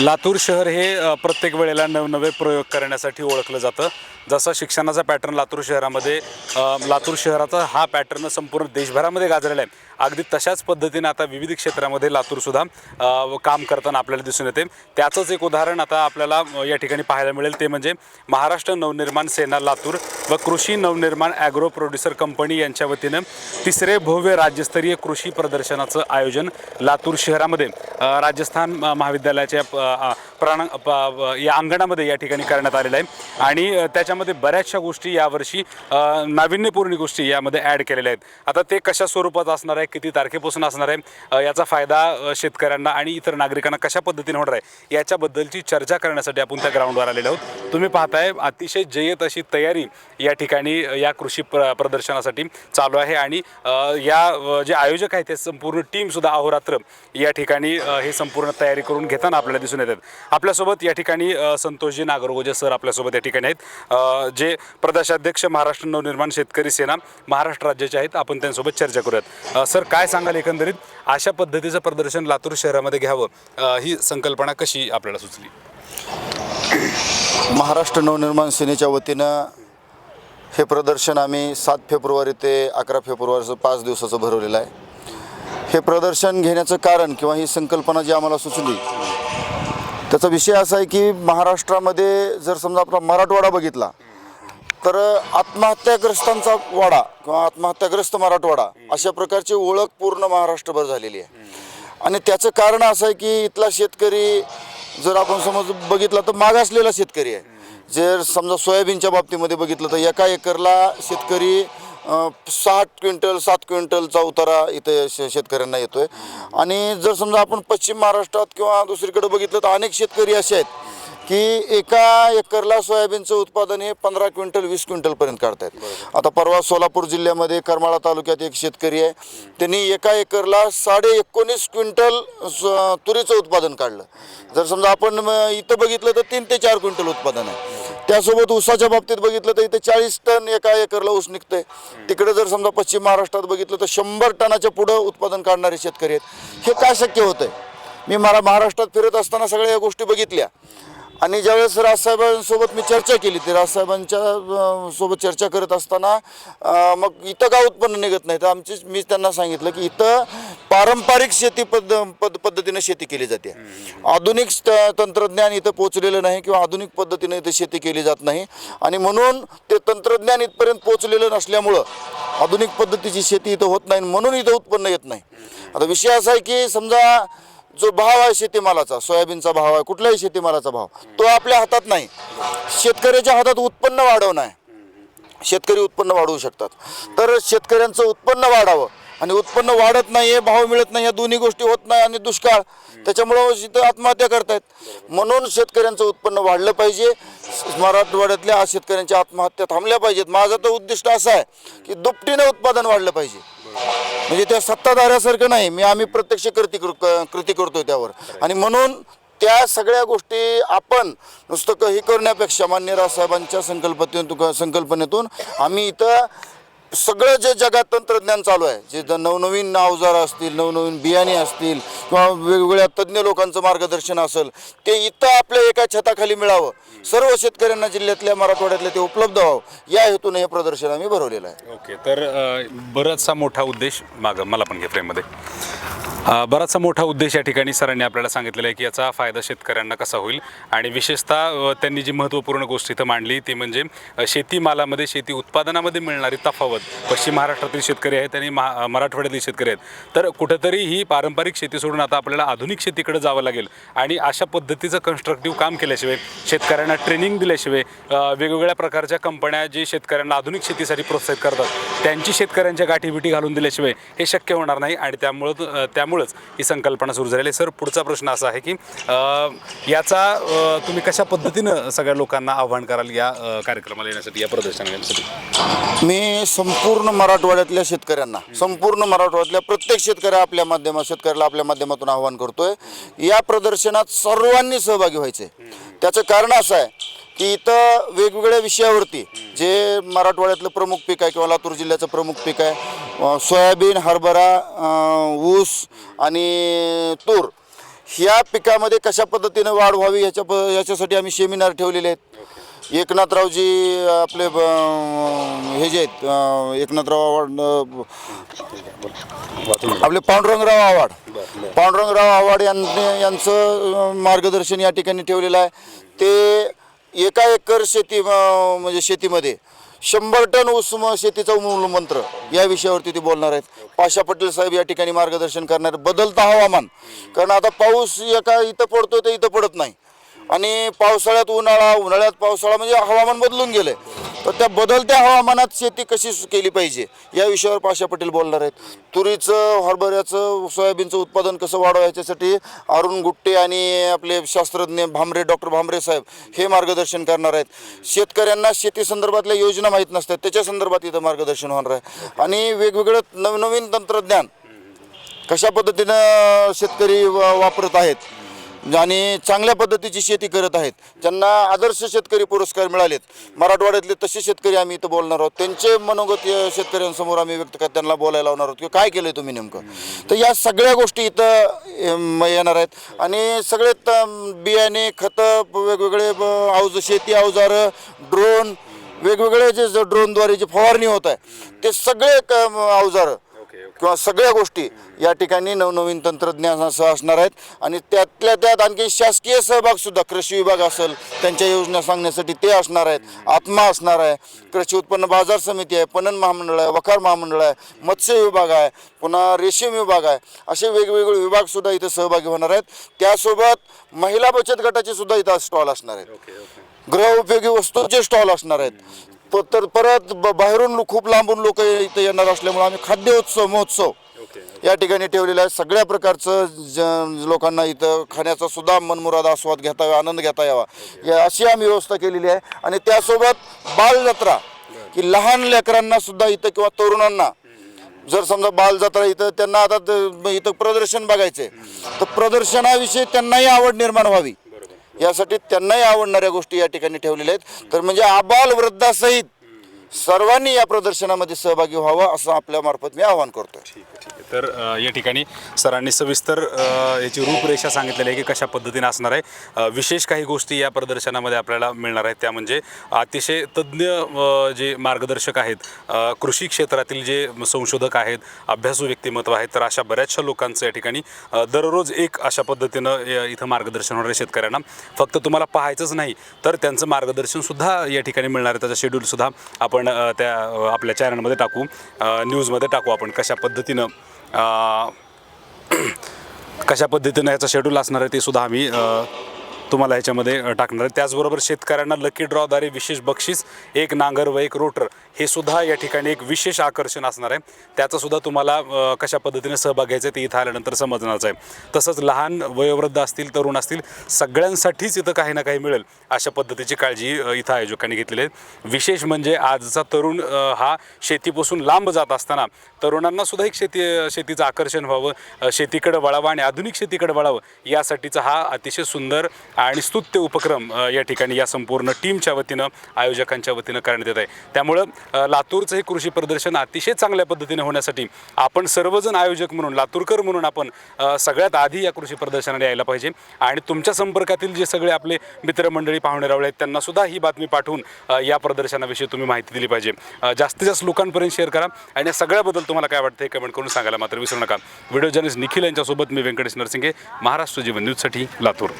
लातूर शहर हे प्रत्येक वेळेला नवनवे प्रयोग करण्यासाठी ओळखलं जातं. जसा शिक्षणाचा पॅटर्न लातूर शहरामध्ये लातूर शहराचा हा पॅटर्न संपूर्ण देशभरामध्ये गाजलेला आहे. अगदी तशाच पद्धतीने आता विविध क्षेत्रामध्ये लातूरसुद्धा काम करताना आपल्याला दिसून येते. त्याचंच एक उदाहरण आता आपल्याला या ठिकाणी पाहायला मिळेल. ते म्हणजे महाराष्ट्र नवनिर्माण सेना लातूर व कृषी नवनिर्माण ॲग्रो प्रोड्युसर कंपनी यांच्या वतीनं तिसरे भव्य राज्यस्तरीय कृषी प्रदर्शनाचं आयोजन लातूर शहरामध्ये राजस्थान महाविद्यालयाच्या प- अ, प्राण या अंगणामध्ये या ठिकाणी करण्यात आलेलं आहे. आणि त्याच्यामध्ये बऱ्याचशा गोष्टी यावर्षी नाविन्यपूर्ण गोष्टी यामध्ये ॲड केलेल्या आहेत. आता ते कशा स्वरूपात असणार आहे किती तारखेपासून असणार आहे याचा फायदा शेतकऱ्यांना आणि इतर नागरिकांना कशा पद्धतीने होणार आहे याच्याबद्दलची चर्चा करण्यासाठी आपण त्या ग्राउंडवर आलेलो आहोत. तुम्ही पाहताय अतिशय जय्यत अशी तयारी या ठिकाणी या कृषी प्र प्रदर्शनासाठी चालू आहे. आणि या जे आयोजक आहेत ते संपूर्ण टीमसुद्धा अहोरात्र या ठिकाणी हे संपूर्ण तयारी करून घेताना आपल्याला दिसून येतात. आपल्यासोबत या ठिकाणी संतोषजी नागरगोजे सर आपल्यासोबत या ठिकाणी आहेत. जे प्रदेशाध्यक्ष महाराष्ट्र नवनिर्माण शेतकरी सेना महाराष्ट्र राज्याचे आहेत. आपण त्यांच्यासोबत चर्चा करूयात. सर काय सांगाल एकंदरीत? अशा पद्धतीचं प्रदर्शन लातूर शहरामध्ये घ्यावं ही संकल्पना कशी आपल्याला सुचली? महाराष्ट्र नवनिर्माण सेनेच्या वतीनं हे प्रदर्शन आम्ही सात फेब्रुवारी ते अकरा फेब्रुवारीचं पाच दिवसाचं भरवलेलं आहे. हे प्रदर्शन घेण्याचं कारण किंवा ही संकल्पना जी आम्हाला सुचली त्याचा विषय असा आहे की महाराष्ट्रामध्ये जर समजा आपला मराठवाडा बघितला तर आत्महत्याग्रस्तांचा वाडा किंवा आत्महत्याग्रस्त मराठवाडा अशा प्रकारची ओळख पूर्ण महाराष्ट्रभर झालेली आहे. आणि त्याचं कारण असं आहे की इथला शेतकरी जर आपण समज बघितला तर मागासलेला शेतकरी आहे. जर समजा सोयाबीनच्या बाबतीमध्ये बघितलं तर एका एकरला शेतकरी साठ क्विंटल सात क्विंटलचा उतारा इथे शे शेतकऱ्यांना येतोय. आणि जर समजा आपण पश्चिम महाराष्ट्रात किंवा दुसरीकडे बघितलं तर अनेक शेतकरी असे आहेत की एका एकरला सोयाबीनचं उत्पादन हे पंधरा क्विंटल वीस क्विंटलपर्यंत काढतायत. आता परवा सोलापूर जिल्ह्यामध्ये करमाळा तालुक्यात एक शेतकरी आहे. त्यांनी एका एकरला साडे एकोणीस क्विंटल स- तुरीचं उत्पादन काढलं. जर समजा आपण म, इथं बघितलं तर तीन ते चार क्विंटल उत्पादन आहे. त्यासोबत ऊसाच्या बाबतीत बघितलं तर इथे चाळीस टन एका एकरला ऊस निघतंय. तिकडे जर समजा पश्चिम महाराष्ट्रात बघितलं तर शंभर टनाच्या पुढं उत्पादन काढणारे शेतकरी आहेत. हे काय शक्य होतंय? मी मला महाराष्ट्रात फिरत असताना सगळ्या या गोष्टी बघितल्या. आणि ज्यावेळेस राजसाहेबांसोबत मी चर्चा केली ते राजसाहेबांच्या सोबत चर्चा करत असताना मग इथं का उत्पन्न निघत नाही? तर आमची मी त्यांना सांगितलं की इथं पारंपरिक शेती पद्ध पद पद्धतीनं शेती केली जाते. आधुनिक तंत्रज्ञान इथं पोचलेलं नाही किंवा आधुनिक पद्धतीने इथं शेती केली जात नाही. आणि म्हणून ते तंत्रज्ञान इथपर्यंत पोचलेलं नसल्यामुळं आधुनिक पद्धतीची शेती इथं होत नाही म्हणून इथं उत्पन्न येत नाही. आता विषय असा आहे की समजा जो भाव आहे शेतीमालाचा सोयाबीनचा भाव आहे कुठल्याही शेतीमालाचा भाव तो आपल्या हातात नाही. शेतकऱ्याच्या हातात उत्पन्न वाढवणं आहे. शेतकरी उत्पन्न वाढवू शकतात. तर शेतकऱ्यांचं उत्पन्न वाढावं. आणि उत्पन्न वाढत नाही आहे भाव मिळत नाही या दोन्ही गोष्टी होत नाही आणि दुष्काळ. त्याच्यामुळं इथं आत्महत्या करतायत. म्हणून शेतकऱ्यांचं उत्पन्न वाढलं पाहिजे. मराठवाड्यातल्या शेतकऱ्यांच्या आत्महत्या थांबल्या पाहिजेत. माझं तर उद्दिष्ट असं आहे की दुपटीनं उत्पादन वाढलं पाहिजे. म्हणजे त्या सत्ताधाऱ्यासारखं नाही. मी आम्ही प्रत्यक्ष कृती कृती करतोय त्यावर. आणि म्हणून त्या सगळ्या गोष्टी आपण नुसतं हे करण्यापेक्षा मान्य रावसाहेबांच्या संकल्पनेतून संकल्पनेतून आम्ही इथं सगळं जे जगात तंत्रज्ञान चालू आहे जे नवनवीन अवजार असतील नवनवीन बियाणे असतील किंवा वेगवेगळ्या तज्ज्ञ लोकांचं मार्गदर्शन असेल ते इथं आपल्या एका छताखाली मिळावं. सर्व शेतकऱ्यांना जिल्ह्यातल्या मराठवाड्यातल्या ते उपलब्ध व्हावं. या हेतूने हे प्रदर्शन आम्ही भरवलेलं आहे. ओके तर बराचसा मोठा उद्देश माग मला पण घे फ्रेममध्ये. बराचसा मोठा उद्देश या ठिकाणी सरांनी आपल्याला सांगितलेला आहे की याचा फायदा शेतकऱ्यांना कसा होईल आणि विशेषतः त्यांनी जी महत्त्वपूर्ण गोष्ट इथं मांडली ती म्हणजे शेतीमालामध्ये शेती उत्पादनामध्ये मिळणारी तफावत. पश्चिम महाराष्ट्रातील शेतकरी आहेत आणि महा मराठवाड्यातील शेतकरी आहेत. तर कुठंतरी ही पारंपरिक शेती सोडून आता आपल्याला आधुनिक शेतीकडे जावं लागेल आणि अशा पद्धतीचं कन्स्ट्रक्टिव्ह काम केल्याशिवाय शेतकऱ्यांना ट्रेनिंग दिल्याशिवाय वेगवेगळ्या प्रकारच्या कंपन्या जे शेतकऱ्यांना आधुनिक शेतीसाठी प्रोत्साहित करतात त्यांची शेतकऱ्यांच्या गाठीबिटी घालून दिल्याशिवाय हे शक्य होणार नाही आणि त्यामुळं त्यामुळे त्यामुळंच ही संकल्पना सुरू झालेली आहे. सर पुढचा प्रश्न असा आहे की याचा तुम्ही कशा पद्धतीनं सगळ्या लोकांना आव्हान कराल या कार्यक्रमाला येण्यासाठी या प्रदर्शनाला येण्यासाठी? मी संपूर्ण मराठवाड्यातल्या शेतकऱ्यांना संपूर्ण मराठवाड्यातल्या प्रत्येक शेतकऱ्या आपल्या माध्यमात शेतकऱ्याला आपल्या माध्यमातून आवाहन करतोय. या प्रदर्शनात सर्वांनी सहभागी व्हायचे. त्याचं कारण असं आहे की इथं वेगवेगळ्या विषयावरती जे मराठवाड्यातलं प्रमुख पीक आहे किंवा लातूर जिल्ह्याचं प्रमुख पीक आहे सोयाबीन हरभरा ऊस आणि तूर ह्या पिकामध्ये कशा पद्धतीनं वाढ व्हावी याच्या प याच्यासाठी आम्ही सेमिनार ठेवलेले आहेत. एकनाथरावजी आपले ब- हे जे आहेत एकनाथराव आव्हाड आपले पांडुरंगराव आव्हाड. पांडुरंगराव आव्हाड यांनी यांचं मार्गदर्शन या ठिकाणी ठेवलेलं आहे. ते एका एकर शेती म्हणजे शेतीमध्ये शंभर टन ऊस शेतीचा मूलमंत्र या विषयावरती ते बोलणार आहेत. पाशा पटेल साहेब या ठिकाणी मार्गदर्शन करणार बदलतं हवामान. कारण आता पाऊस एका इथं पडतो तर इथं पडत नाही. आणि पावसाळ्यात उन्हाळा उन्हाळ्यात पावसाळा म्हणजे हवामान बदलून गेलं तर त्या बदलत्या हवामानात शेती कशी केली पाहिजे? या विषयावर पाशा पटेल बोलणार आहेत. तुरीचं हरभऱ्याचं सोयाबीनचं उत्पादन कसं वाढवा याच्यासाठी अरुण गुट्टे आणि आपले शास्त्रज्ञ भामरे डॉक्टर भामरे साहेब हे मार्गदर्शन करणार आहेत. शेतकऱ्यांना शेती संदर्भातल्या योजना माहीत नसतात. त्याच्या संदर्भात इथं मार्गदर्शन होणार आहे. आणि वेगवेगळं नवनवीन तंत्रज्ञान कशा पद्धतीनं शेतकरी वा- वापरत आहेत? आणि चांगल्या पद्धतीची शेती करत आहेत. ज्यांना आदर्श शेतकरी पुरस्कार मिळालेत. मराठवाड्यातले तसे शेतकरी आम्ही इथं बोलणार आहोत. त्यांचे मनोगत शेतकऱ्यांसमोर आम्ही व्यक्त करत त्यांना बोलायला लावणार आहोत. की काय केलं तुम्ही नेमकं? तर या सगळ्या गोष्टी इथं येणार आहेत. आणि सगळे त- बियाणे खतं वेगवेगळे अवज शेती अवजारं ड्रोन वेगवेगळे जे ड्रोनद्वारे जी फवारणी होत आहे ते सगळे क- अवजारं किंवा सगळ्या गोष्टी या ठिकाणी नवनवीन तंत्रज्ञानासह असणार आहेत. आणि त्यातल्या त्यात आणखी शासकीय सहभाग सुद्धा कृषी विभाग असेल त्यांच्या योजना सांगण्यासाठी ते असणार आहेत. आत्मा असणार आहे. कृषी उत्पन्न बाजार समिती आहे पणन महामंडळ आहे वखार महामंडळ आहे मत्स्य विभाग आहे पुन्हा रेशीम विभाग आहे. असे वेगवेगळे विभाग सुद्धा इथं सहभागी होणार आहेत. त्यासोबत महिला बचत गटाचे सुद्धा इथं स्टॉल असणार आहेत. गृह उपयोगी वस्तूंचे स्टॉल असणार आहेत. तर परत ब- बाहेरून खूप लांबून लोक इथे येणार असल्यामुळे आम्ही खाद्य उत्सव महोत्सव या ठिकाणी ठेवलेला आहे. सगळ्या प्रकारचं ज लोकांना इथं खाण्याचा सुद्धा मनमुराद आस्वाद घेता यावा आनंद घेता यावा. या अशी आम्ही व्यवस्था केलेली आहे. आणि त्यासोबत बालजत्रा की लहान लेकरांना सुद्धा इथं किंवा तरुणांना जर समजा बालजत्रा इथं त्यांना आता इथं प्रदर्शन बघायचे तर प्रदर्शनाविषयी त्यांनाही आवड निर्माण व्हावी. यासाठी त्यांनाही आवडणाऱ्या गोष्टी या ठिकाणी ठेवलेल्या आहेत. तर म्हणजे आबाल वृद्धासहित सर्वांनी या प्रदर्शनामध्ये सहभागी व्हावं असं आपल्या मार्फत मी आवाहन करतो ठीक आहे ठीक आहे. तर अ, या ठिकाणी सरांनी सविस्तर अ, याची रूपरेषा सांगितलेली आहे की कशा पद्धतीने असणार आहे. अ, विशेष काही गोष्टी या प्रदर्शनामध्ये आपल्याला मिळणार आहेत. त्या म्हणजे अतिशय तज्ज्ञ अ, जे मार्गदर्शक आहेत अ, कृषी क्षेत्रातील जे संशोधक आहेत अभ्यासू व्यक्तिमत्व आहेत तर अशा बऱ्याचशा लोकांचं या ठिकाणी अ, दररोज एक अशा पद्धतीनं अ, इथं मार्गदर्शन होणार आहे शेतकऱ्यांना. फक्त तुम्हाला पाहायचंच नाही तर त्यांचं मार्गदर्शनसुद्धा या ठिकाणी मिळणार आहे. त्याचं शेड्यूलसुद्धा आपण आपण त्या आपल्या चॅनलमध्ये टाकू न्यूजमध्ये टाकू आपण कशा पद्धतीनं कशा पद्धतीनं याचं शेड्यूल असणार आहे ते सुद्धा आम्ही तुम्हाला याच्यामध्ये टाकणार आहे. त्याचबरोबर शेतकऱ्यांना लकी ड्रॉद्वारे विशेष बक्षीस एक नांगर व एक रोटर हे सुद्धा या ठिकाणी एक विशेष आकर्षण असणार आहे. त्याचं सुद्धा तुम्हाला कशा पद्धतीने सहभाग घ्यायचा आहे ते इथं आल्यानंतर समजणारच आहे. तसंच लहान वयोवृद्ध असतील तरुण असतील सगळ्यांसाठीच इथं काही ना काही मिळेल अशा पद्धतीची काळजी इथं आयोजकांनी घेतलेली आहे. विशेष म्हणजे आजचा तरुण हा शेतीपासून लांब जात असताना तरुणांना सुद्धा एक शेती शेतीचं आकर्षण व्हावं शेतीकडे वळावं आणि आधुनिक शेतीकडे वळावं यासाठीचा हा अतिशय सुंदर आणि स्तुत्य उपक्रम या ठिकाणी या संपूर्ण टीमच्या वतीनं आयोजकांच्या वतीनं करण्यात येत आहे. त्यामुळं लातूरचं हे कृषी प्रदर्शन अतिशय चांगल्या पद्धतीने होण्यासाठी आपण सर्वजण आयोजक म्हणून लातूरकर म्हणून आपण सगळ्यात आधी या कृषी प्रदर्शनाला यायला पाहिजे. आणि तुमच्या संपर्कातील जे सगळे आपले मित्रमंडळी पाहुणे रावळे आहेत त्यांना सुद्धा ही बातमी पाठवून या प्रदर्शनाविषयी तुम्ही माहिती दिली पाहिजे. जास्तीत जास्त लोकांपर्यंत शेअर करा. आणि या सगळ्याबद्दल तुम्हाला काय वाटतं हे कमेंट करून सांगायला मात्र विसरू नका. व्हिडिओ जर्नलिस्ट निखिल यांच्यासोबत मी व्यंकटेश नरसिंगे महाराष्ट्र जीवन न्यूजसाठी लातूर.